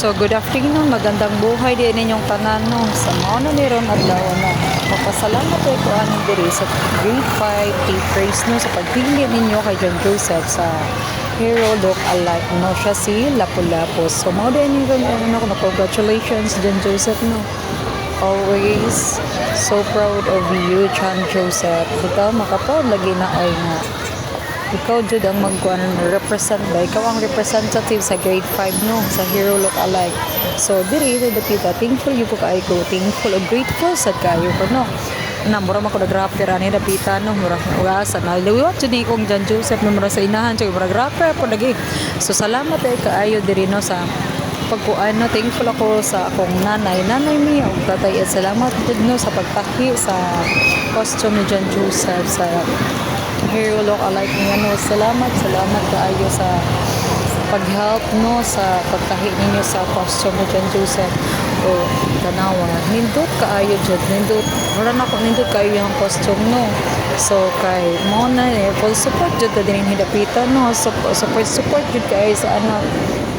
So, good afternoon. Magandang buhay din ninyong tanan no. Sa mga na meron at lawan na. Magpasalamat tayo ko anong diri sa grade 5 tea praise no sa pagpili ninyo kay John Joseph sa Hero Look Alike no siya si Lapu-Lapu. So, mga din yung ano ko congratulations John Joseph no. Always so proud of you, John Joseph. Ikaw makapag lagi na ay nga ikaw jud ang magkuan represent ba? Ikaw ang representative sa grade 5 no? Sa hero look alike. So diri sa dapita thankful you ko kay ko thankful og grateful sad kayo ko no? Na mura man ko nag-rapper ani dapita no? Mura ugasa na. Liwat jud ni kong John Joseph no? Mura sa inahan jud mura rapper po lagi. So salamat ay kaayo diri no? Sa pagkuan no? Thankful ako sa akong nanay. Nanay mi ug tatay at salamat jud no? Sa pagtahi sa costume ni John Joseph sa hero look alike niya no salamat salamat kaayo sa pag-help no sa pagtahi ninyo sa costume ni John Joseph. O tanawa nindot kaayo jud nindot wala na ko nindot kaayo yung costume no. So kay mo na eh full support jud ta din hidapitan no. So, support support jud kaayo sa anak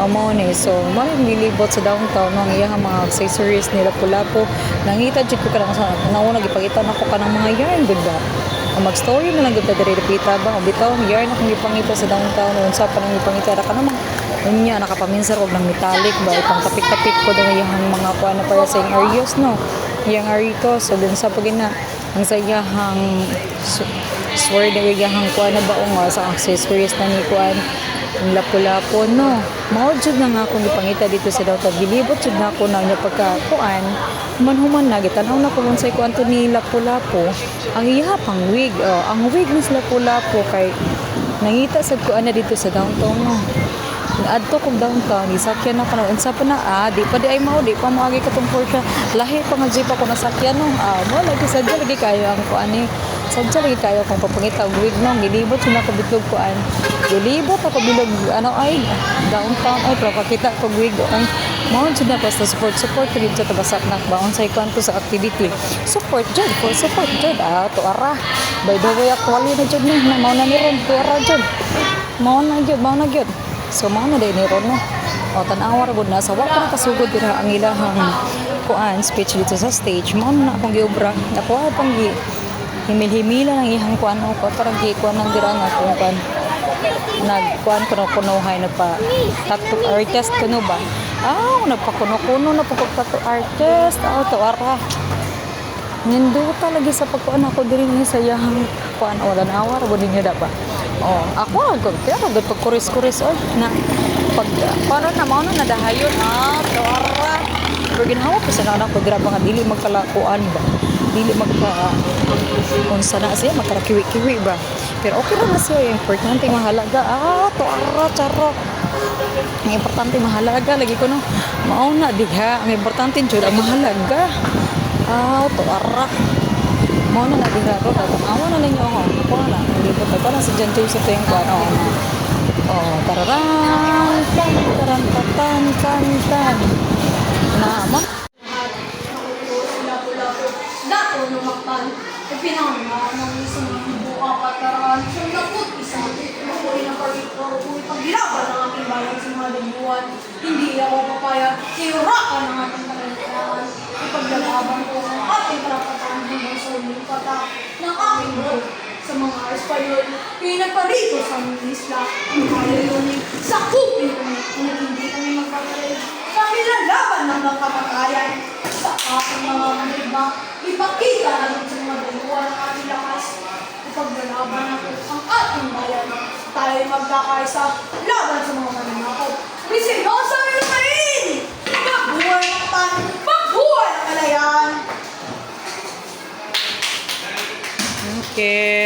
amo ni so mo nilibot sa downtown no ang iyang mga accessories nila pula-po. Nangita jud ko kanang sa nauna gipakita nako kanang mga yarn good ba ang mag-story na lang gud diri repita ba? O bitaw yarn akong gipangita sa downtown. Unsa pa nang gipangita ra kanang unya nakapaminsar og ng metallic ba? Ipang tapik-tapik ko dang iyang mga kuan na para sa iyang areas no? Iyang arito. So dun sa pagina ang sa iyahang su- sword na iyahang kuan na baong nga sa accessories na ni kuan ang lapu-lapo no? Mao jud na nga akong gipangita dito sa downtown gilibot jud na ako na niya pagka kuan human-human na gitanaw na ko unsay kuan to ni lapu-lapo. Ang iya pang wig oh, ang wig ni lapu-lapo kay nangita sad ko ana dito sa downtown no? Adto kog downtown isakyan na ko na unsa pa na? Ah di pa di ay mao di pa mo agi katong Porsche lahi pa nga jeep ako nasakyan no? Ah mo lagi sadya lagi kayo ang kuan ni sadya lagi kayo kung papangita og wig no gilibot yun ako bitlog kuan gilibot ako bilog ano ay downtown ay para pakita ko wig ang mao jud na basta support support ko sa tabasak na baon sa ikuan ko sa activity support jud full support jud ah to ara by the way actually na jud na mao na ni ron to ara jud mao na jud mao na jud So mao na din ni ron no. O tan-awa ra na sa wa ko na kasugod dira ang ilahang kuan speech dito sa stage. Mao na akong giobra. Nakuha pang gi himil-himila ng ihang kuan ko parang gi kuan nang dira na kung kuan nagkuan kuno hay nagpa tattoo artist kuno ba? Ah nagpakuno-kuno na pagkog tattoo artist. Ah to ara. Nindo talaga sa pagkuan ako diri ni sa yahang kuan wala na awar bo ninyo da ba. Oh, ako agad kaya agad pag kuris-kuris oy na pag para na mao na nadahayon. Ah tora. Pero ginawa ko sa anak ko dira nga dili magkalakuan ba. Dili magka unsa na siya magkarakiwi-kiwi ba. Pero okay ra na siya yung importante mahalaga ah tora charo. Ang importante mahalaga lagi ko no. Mao na diha ang importante jud ang mahalaga. Ah, to ara. Mo na natin ka ko tatang awa na ninyo ako. Ako na. Hindi po tayo na si John Joseph yung kuwan. Oh, na. Oh, tararan, tan, taran, tatan, tan, tan. Ipinangma ng isang buka pataran, siyang nakot isa, ako'y naparito, ako'y paglaban ng aking bayan sa mga lingguan, hindi ako papaya, siyurakan ng ating kalantaan, ipaglalaban ko ang ating karapatan hanggang sa uling pata ng aking buhok sa mga Espanyol, pinagparito sa aming isla, ang kalayunin, sakupin kami, kung hindi kami magpapalay, kami lalaban ng kapatayan, sa ating mga manigma, ipakita natin sa mga dalawa ng ating lakas, ipaglalaban natin ang ating bayan, tayo magkakaisa laban sa mga mananakot. Misinosa Milumain! Pagbuhay ng pan! Pagbuhay ng kalayaan! Okay.